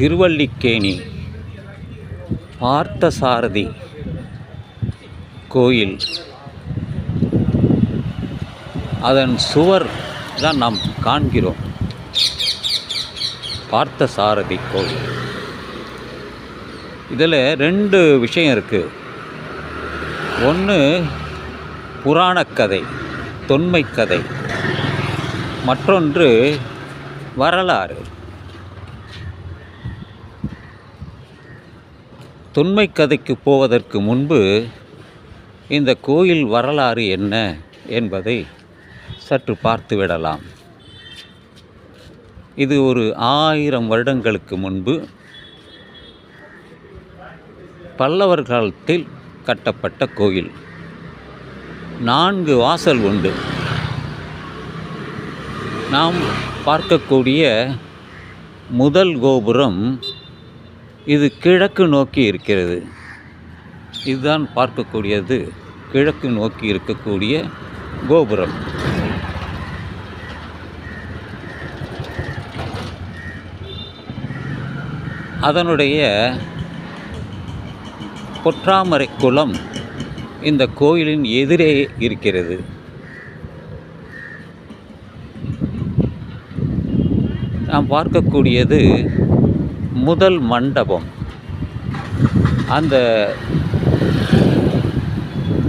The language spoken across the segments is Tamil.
திருவல்லிக்கேணி பார்த்தசாரதி கோயில். அதன் சுவர் தான் நாம் காண்கிறோம். பார்த்தசாரதி கோயில் இதில் ரெண்டு விஷயம் இருக்குது ஒன்று புராணக்கதை தொன்மைக்கதை கதை. மற்றொன்று வரலாறு. தொன்மை கதைக்கு போவதற்கு முன்பு இந்த கோயில் வரலாறு என்ன என்பதை சற்று பார்த்து விடலாம். இது ஒரு ஆயிரம் வருடங்களுக்கு முன்பு பல்லவர் காலத்தில் கட்டப்பட்ட கோயில். நான்கு வாசல் உண்டு. நாம் பார்க்கக்கூடிய முதல் கோபுரம் இது கிழக்கு நோக்கி இருக்கிறது. இதுதான் பார்க்கக்கூடியது. கிழக்கு நோக்கி இருக்கக்கூடிய கோபுரம். அதனுடைய பொற்றாமரை குளம் இந்த கோயிலின் எதிரே இருக்கிறது. நாம் பார்க்கக்கூடியது முதல் மண்டபம். அந்த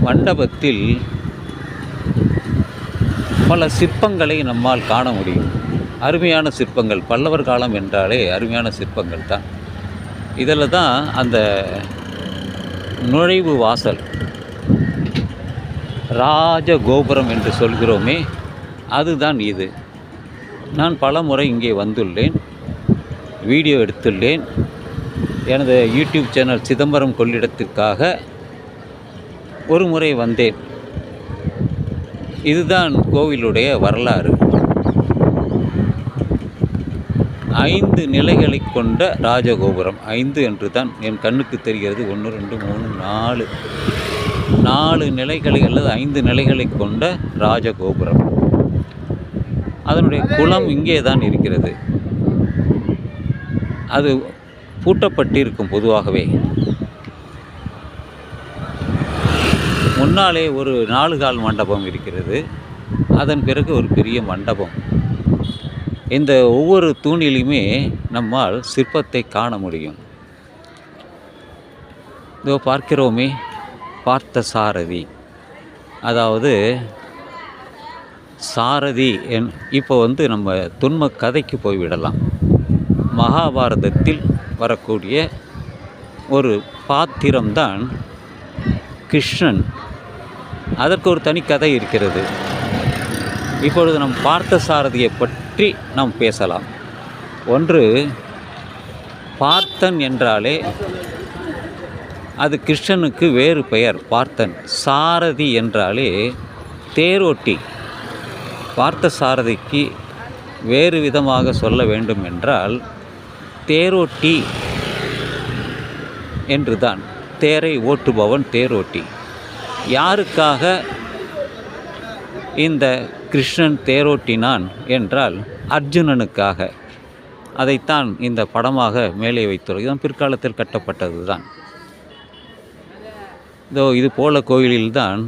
மண்டபத்தில் பல சிற்பங்களை நம்மால் காண முடியும். அருமையான சிற்பங்கள் பல்லவர் காலம் என்றாலே அருமையான சிற்பங்கள் தான். இதில் தான் அந்த நுழைவு வாசல் ராஜ கோபுரம் என்று சொல்கிறோமே அதுதான் இது. நான் பல முறை இங்கே வந்துள்ளேன். வீடியோ எடுத்துள்ளேன். எனது யூடியூப் சேனல் சிதம்பரம் கொள்ளிடத்திற்காக ஒரு முறை வந்தேன். இதுதான் கோவிலுடைய வரலாறு. ஐந்து நிலைகளை கொண்ட ராஜகோபுரம். ஐந்து என்று தான் என் கண்ணுக்கு தெரிகிறது. ஒன்று ரெண்டு மூணு நாலு. நாலு நிலைகளை அல்லது ஐந்து நிலைகளை கொண்ட ராஜகோபுரம். அதனுடைய குளம் இங்கே தான் இருக்கிறது. அது பூட்டப்பட்டிருக்கும் பொதுவாகவே. முன்னாலே ஒரு நாலு கால் மண்டபம் இருக்கிறது. அதன் பிறகு ஒரு பெரிய மண்டபம். இந்த ஒவ்வொரு தூணிலுமே நம்மால் சிற்பத்தை காண முடியும். இதோ பார்க்கிறோமே பார்த்த சாரதி. அதாவது சாரதி என் இப்போ வந்து நம்ம துன்ம கதைக்கு போய்விடலாம். மகாபாரதத்தில் வரக்கூடிய ஒரு பாத்திரம்தான் கிருஷ்ணன். அதற்கு ஒரு தனி கதை இருக்கிறது. இப்பொழுது நம் பார்த்த சாரதியை பற்றி நாம் பேசலாம். ஒன்று பார்த்தன் என்றாலே அது கிருஷ்ணனுக்கு வேறு பெயர். பார்த்தன் சாரதி என்றாலே தேரோட்டி. பார்த்த சாரதிக்கு வேறு விதமாக சொல்ல வேண்டும் என்றால் தேரோட்டி என்றுதான். தேரை ஓட்டுபவன் தேரோட்டி. யாருக்காக இந்த கிருஷ்ணன் தேரோட்டினான் என்றால் அர்ஜுனனுக்காக. அதைத்தான் இந்த படமாக மேலே வைத்துள்ளது இதுதான் பிற்காலத்தில் கட்டப்பட்டது தான் இதோ இது போல கோயிலில்தான்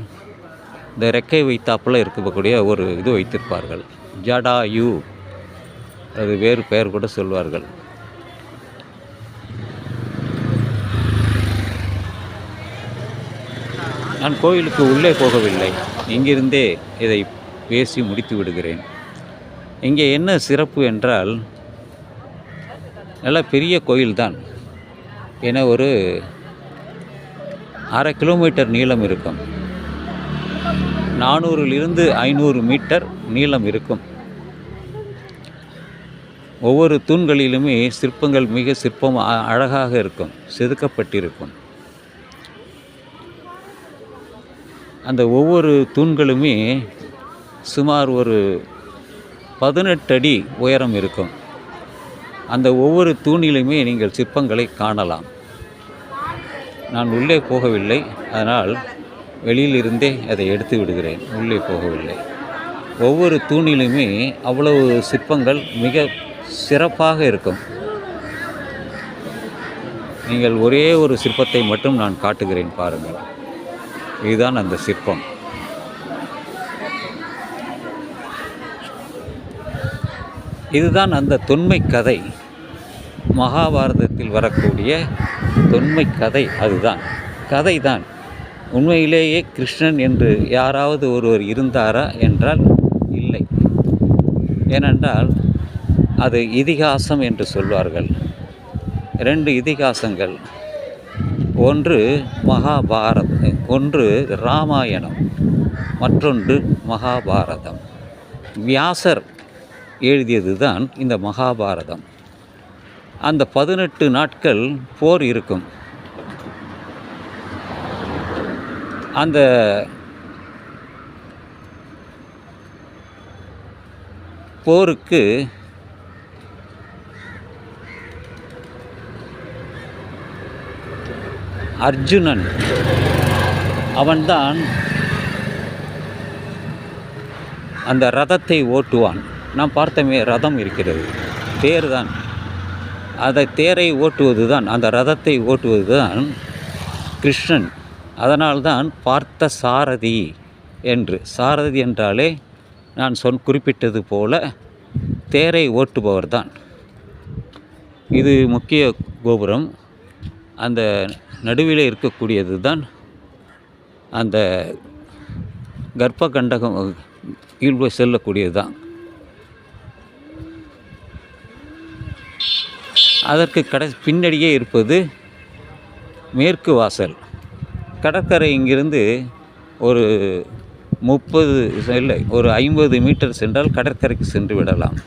இந்த ரெக்கை வைத்தாப்புல இருக்கக்கூடிய ஒரு இது வைத்திருப்பார்கள். ஜடாயு. அது வேறு பெயர் கூட சொல்வார்கள். நான் கோயிலுக்கு உள்ளே போகவில்லை. இங்கிருந்தே இதை பேசி முடித்து விடுகிறேன். இங்கே என்ன சிறப்பு என்றால் நல்ல பெரிய கோயில்தான். என ஒரு அரை கிலோமீட்டர் நீளம் இருக்கும். நானூறிலிருந்து ஐநூறு மீட்டர் நீளம் இருக்கும். ஒவ்வொரு தூண்களிலுமே சிற்பங்கள் மிக சிற்பம் அழகாக இருக்கும் செதுக்கப்பட்டிருக்கும். அந்த ஒவ்வொரு தூண்களுமே சுமார் ஒரு பதினெட்டு அடி உயரம் இருக்கும். அந்த ஒவ்வொரு தூணிலுமே நீங்கள் சிற்பங்களை காணலாம். நான் உள்ளே போகவில்லை. அதனால் வெளியிலிருந்தே அதை எடுத்து விடுகிறேன். உள்ளே போகவில்லை. ஒவ்வொரு தூணிலுமே அவ்வளவு சிற்பங்கள் மிக சிறப்பாக இருக்கும். நீங்கள் ஒரே ஒரு சிற்பத்தை மட்டும் நான் காட்டுகிறேன் பாருங்கள். இதுதான் அந்த சிற்பம். இதுதான் அந்த தொன்மை கதை. மகாபாரதத்தில் வரக்கூடிய தொன்மை கதை அதுதான். கதை தான். உண்மையிலேயே கிருஷ்ணன் என்று யாராவது ஒருவர் இருந்தாரா என்றால் இல்லை. ஏனென்றால் அது இதிகாசம் என்று சொல்வார்கள். ரெண்டு இதிகாசங்கள். ஒன்று மகாபாரதம் ஒன்று ராமாயணம் மற்றொன்று மகாபாரதம். வியாசர் எழுதியது தான் இந்த மகாபாரதம். அந்த பதினெட்டு நாட்கள் போர் இருக்கும். அந்த போருக்கு அர்ஜுனன். அவன்தான் அந்த ரதத்தை ஓட்டுவான். நாம் பார்த்தமே ரதம் இருக்கிறது. தேர் தான் அதை தேரை ஓட்டுவது தான் அந்த ரதத்தை ஓட்டுவது தான் கிருஷ்ணன். அதனால்தான் பார்த்த சாரதி என்று. சாரதி என்றாலே நான் சொன் குறிப்பிட்டது போல தேரை ஓட்டுபவர் தான் இது முக்கிய கோபுரம். அந்த நடுவில் இருக்கக்கூடியது தான் அந்த கர்ப்ப கண்டகம் கீழ் செல்லக்கூடியது தான். அதற்கு கடை பின்னடியே இருப்பது மேற்கு வாசல். கடற்கரை இங்கிருந்து ஒரு முப்பது இல்லை ஒரு ஐம்பது மீட்டர் சென்றால் கடற்கரைக்கு சென்று விடலாம்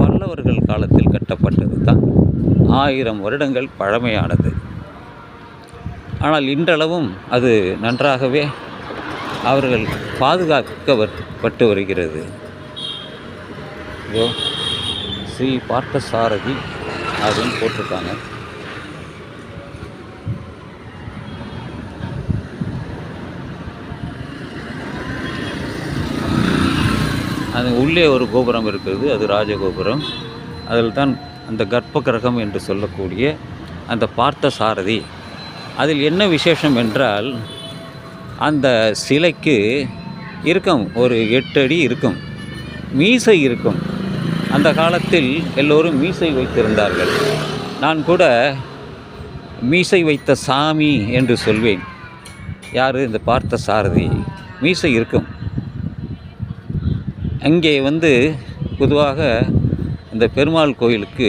பல்லவர்கள் காலத்தில் கட்டப்பட்டது தான் ஆயிரம் வருடங்கள் பழமையானது. ஆனால் இன்றளவும் அது நன்றாகவே அவர்கள் பாதுகாக்கப்பட்டு வருகிறது. இதோ ஸ்ரீ பார்த்தசாரதி அப்படின்னு போட்டிருக்காங்க. அது உள்ளே ஒரு கோபுரம் இருக்கிறது அது ராஜகோபுரம். அதில் தான் அந்த கர்ப்ப கிரகம் என்று சொல்லக்கூடிய அந்த பார்த்த சாரதி அதில் என்ன விசேஷம் என்றால் அந்த சிலைக்கு இருக்கும் ஒரு எட்டு அடி இருக்கும் மீசை இருக்கும். அந்த காலத்தில் எல்லோரும் மீசை வைத்திருந்தார்கள். நான் கூட மீசை வைத்த சாமி என்று சொல்வேன். யார்? இந்த பார்த்த சாரதி மீசை இருக்கும். அங்கே வந்து பொதுவாக இந்த பெருமாள் கோயிலுக்கு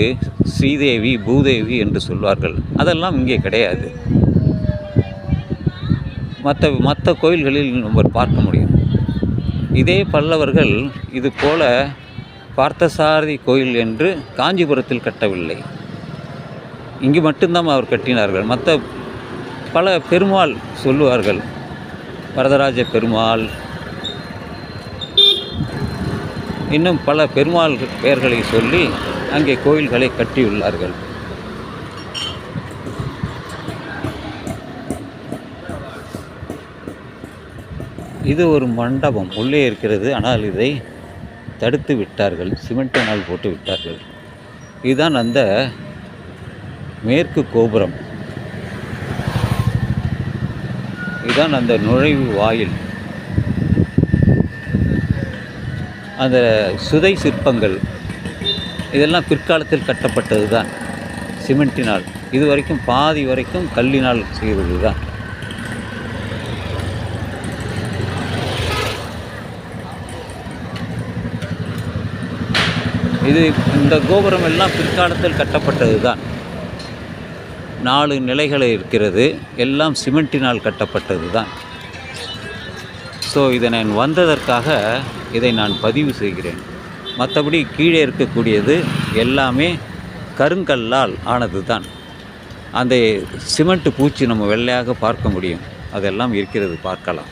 ஸ்ரீதேவி பூதேவி என்று சொல்வார்கள். அதெல்லாம் இங்கே கிடையாது. மற்ற மற்ற கோயில்களில் நம்ம பார்க்க முடியும். இதே பல்லவர்கள் இது போல பார்த்தசாரதி கோயில் என்று காஞ்சிபுரத்தில் கட்டவில்லை. இங்கு மட்டும்தான் அவர் கட்டினார்கள். மற்ற பல பெருமாள் சொல்லுவார்கள். வரதராஜ பெருமாள் இன்னும் பல பெருமாள் பெயர்களை சொல்லி அங்கே கோயில்களை கட்டியுள்ளார்கள். இது ஒரு மண்டபம். உள்ளே இருக்கிறது. ஆனால் இதை தடுத்து விட்டார்கள். சிமெண்டினால் போட்டு விட்டார்கள். இதுதான் அந்த மேற்கு கோபுரம். இதுதான் அந்த நுழைவு வாயில். அந்த சுதை சிற்பங்கள் இதெல்லாம் பிற்காலத்தில் கட்டப்பட்டது தான். சிமெண்டினால் இது வரைக்கும் பாதி வரைக்கும் கல்லினால் செய்கிறது தான். இது இந்த கோபுரம் எல்லாம் பிற்காலத்தில் கட்டப்பட்டது தான். நாலு நிலைகள் இருக்கிறது எல்லாம் சிமெண்டினால் கட்டப்பட்டது தான். ஸோ இதை நான் வந்ததற்காக இதை நான் பதிவு செய்கிறேன். மற்றபடி கீழே இருக்கக்கூடியது எல்லாமே கருங்கல்லால் ஆனது தான் அந்த சிமெண்ட் பூச்சி நம்ம வெள்ளையாக பார்க்க முடியும். அதெல்லாம் இருக்கிறது பார்க்கலாம்.